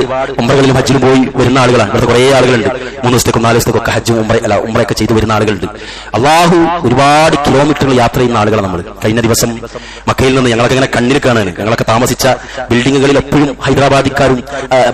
ഒരുപാട് ഉമ്രകളിലും ഹജ്ജിലും പോയി വരുന്ന ആളുകളാണ്. ഇവിടുത്തെ കുറേ ആളുകളുണ്ട്. മൂന്ന് ദിവസത്തേക്കും നാല് ദിവസത്തേക്കും ഒക്കെ ഹജ്ജും ഉംറ അല്ല ഉംറയൊക്കെ ചെയ്ത് വരുന്ന ആളുകളുണ്ട്. അള്ളാഹു ഒരുപാട് കിലോമീറ്ററുകൾ യാത്ര ചെയ്യുന്ന ആളുകളാണ് നമ്മൾ കഴിഞ്ഞ ദിവസം മക്കയിൽ നിന്ന് ഞങ്ങളൊക്കെ ഇങ്ങനെ കണ്ണിൽ കാണാൻ ഞങ്ങളൊക്കെ താമസിച്ച ബിൽഡിങ്ങുകളിൽ എപ്പോഴും ഹൈദരാബാദിക്കാരും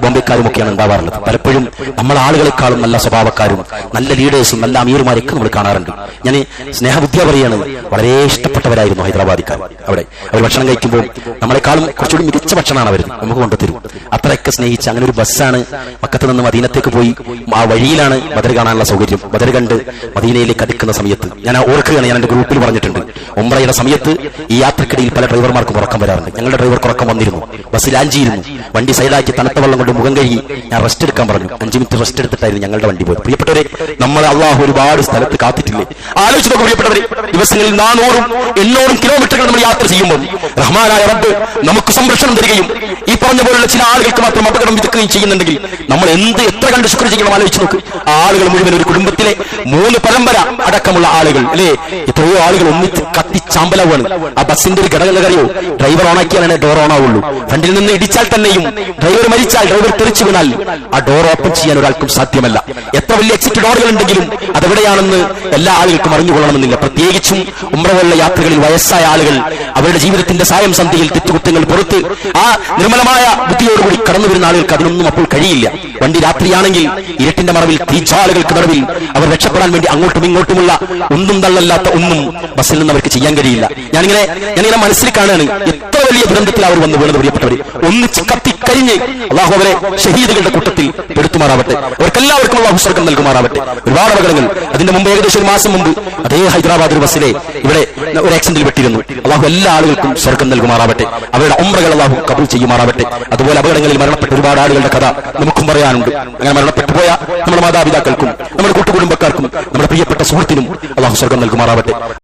ബോംബെക്കാരും ഒക്കെയാണ് ഉണ്ടാവാറുള്ളത്. പലപ്പോഴും നമ്മൾ ആളുകളെക്കാളും നല്ല സ്വഭാവക്കാരും നല്ല ലീഡേഴ്സും നല്ല അമീർമാരൊക്കെ നമ്മൾ കാണാറുണ്ട്. ഞാൻ സ്നേഹബുദ്ധിയ പറയാണ് വളരെ ഇഷ്ടപ്പെട്ടവരായിരുന്നു ഹൈദരാബാദിക്കാർ അവിടെ. അവർ ഭക്ഷണം കഴിക്കുമ്പോൾ നമ്മളെക്കാളും കുറച്ചുകൂടി മികച്ച ഭക്ഷണമാണ് അവർ നമുക്ക് കൊണ്ടുതരും. അത്രയൊക്കെ സ്നേഹിച്ച് അങ്ങനെ ഒരു ബസ്സാണ് മക്കത്ത് നിന്ന് മദീനത്തേക്ക് പോയി. ആ വഴിയിലാണ് ബദർ കാണാനുള്ള സൗകര്യം. ബദർ കണ്ട് മദീനയിലേക്ക് അടുക്കുന്ന സമയത്ത് ഞാൻ ഓർക്കുകയാണ് ഞാൻ എന്റെ ഗ്രൂപ്പിൽ പറഞ്ഞിട്ടുണ്ട്. ഒമ്പ്രയുടെ സമയത്ത് ഈ യാത്രക്കിടയിൽ പല ഡ്രൈവർമാർക്കും ഉറക്കം വരാറുണ്ട്. ഞങ്ങളുടെ ഡ്രൈവർക്ക് ഉറക്കം വന്നിരുന്നു. ബസ് ലാഞ്ചിയിരുന്നു വണ്ടി സൈഡാക്കി തണുത്ത വെള്ളം കൊണ്ട് മുഖം കഴുകി ഞാൻ റെസ്റ്റ് എടുക്കാൻ പറഞ്ഞു. അഞ്ച് മിനിറ്റ് റെസ്റ്റ് എടുത്തിട്ടായിരുന്നു ഞങ്ങളുടെ വണ്ടി പോയത്. പ്രിയപ്പെട്ടവരെ നമ്മൾ അള്ളാഹു ഒരുപാട് സ്ഥലത്ത് കാത്തിട്ടില്ലേ? ആലോചിച്ച് നോക്കും പ്രിയപ്പെട്ടവരെ ദിവസങ്ങളിൽ നാനൂറും എണ്ണൂറും കിലോമീറ്ററുകൾ നമ്മൾ യാത്ര ചെയ്യുമ്പോൾ റഹ്മാനായ റബ്ബ് നമുക്ക് സംരക്ഷണം തരികയും ഈ പറഞ്ഞ പോലുള്ള ചില ആളുകൾക്ക് മാത്രം അപകടം വിതക്കുകയും ചെയ്യുന്നുണ്ടെങ്കിൽ നമ്മൾ എന്ത് എത്ര കണ്ട് ശുക്ര ചെയ്യണം ആലോചിച്ച് നോക്ക്. ആളുകൾ മുഴുവൻ ഒരു കുടുംബത്തിലെ മൂന്ന് പരമ്പര അടക്കമുള്ള ആളുകൾ അല്ലേ? എത്രയോ ആളുകൾ ഒന്നിച്ച് കത്തിച്ചാമ്പലാവാണ് ആ ബസ്സിന്റെ ഒരു ഘടകം കറിയോ ഡ്രൈവർ ഓണാക്കിയാലാണ് ഡോർ ഓൺ ആവുള്ളൂ ഫ്രണ്ടിൽ നിന്ന് ഇടിച്ചാൽ തന്നെയും ഡ്രൈവർ മരിച്ചാൽ ഡ്രൈവർ തെറിച്ചു വീണാൽ ആ ഡോർ ഓപ്പൺ ചെയ്യാൻ ഒരാൾക്കും സാധ്യമല്ല. എത്ര വലിയ എക്സിറ്റ് ഡോറുകൾ ഉണ്ടെങ്കിലും അതെവിടെയാണെന്ന് എല്ലാ ആളുകൾക്കും അറിഞ്ഞുകൊള്ളണമെന്നില്ല. പ്രത്യേകിച്ചും ഉമ്ര പോലുള്ള യാത്രകളിൽ വയസ്സായ ആളുകൾ അവരുടെ ജീവിതത്തിന്റെ സായം സന്ധിയിൽ തെറ്റുകുറ്റങ്ങൾ പുറത്ത് ആ നിർമ്മലമായ ബുദ്ധിയോടുകൂടി കടന്നു വരുന്ന ആളുകൾക്ക് അതിനൊന്നും അപ്പോൾ കഴിയില്ല. വണ്ടി രാത്രിയാണെങ്കിൽ ഇരട്ടിന്റെ മറവിൽ തീച്ചാളുകൾക്ക് നടുവിൽ അവർ രക്ഷപ്പെടാൻ വേണ്ടി അങ്ങോട്ടും ഇങ്ങോട്ടുമുള്ള ഒന്നും തള്ളല്ലാത്ത ഒന്നും ബസ്സിൽ നിന്ന് അവർക്ക് ചെയ്യാൻ കഴിയില്ല. ഞാനിങ്ങനെ ഞാനിങ്ങനെ മനസ്സിൽ കാണുകയാണ് എത്ര വലിയ ദുരന്തത്തിൽ അവർ വന്നു വീണത് പ്രിയപ്പെട്ടവർ ഒന്നിച്ച് കത്തിക്കരിഞ്ഞ്. അള്ളാഹു അവരെ ഷഹീദുകളുടെ കൂട്ടത്തിൽ പെടുത്തുമാറാവട്ടെ അവർക്കെല്ലാവർക്കും അള്ളാഹു സ്വർഗം നൽകുമാറാവട്ടെ. ഒരുപാട് അപകടങ്ങൾ അതിന്റെ മുമ്പ് ഏകദേശം ഒരു മാസം മുമ്പ് അതേ ഹൈദരാബാദ് ഒരു ബസ്സിലെ ഇവിടെ ഒരു ആക്സിഡന്റിൽ പെട്ടിരുന്നു. അള്ളാഹു എല്ലാ ആളുകൾക്കും സ്വർഗം നൽകുമാറാവട്ടെ. അവരുടെ ഉമ്രകൾ അള്ളാഹു കബൂൽ ചെയ്യുമാറാവട്ടെ. അതുപോലെ അപകടങ്ങളിൽ മരണപ്പെട്ട ഒരുപാട് ആളുകളുടെ കഥ നമുക്കും പറയാനുണ്ട്. അങ്ങനെ മരണപ്പെട്ടു പോയ നമ്മുടെ മാതാപിതാക്കൾക്കും നമ്മുടെ കൂട്ടുകുടുംബക്കാർക്കും നമ്മുടെ പ്രിയപ്പെട്ട സുഹൃത്തിനും അള്ളാഹു സ്വർഗം നൽകുമാറാവട്ടെ.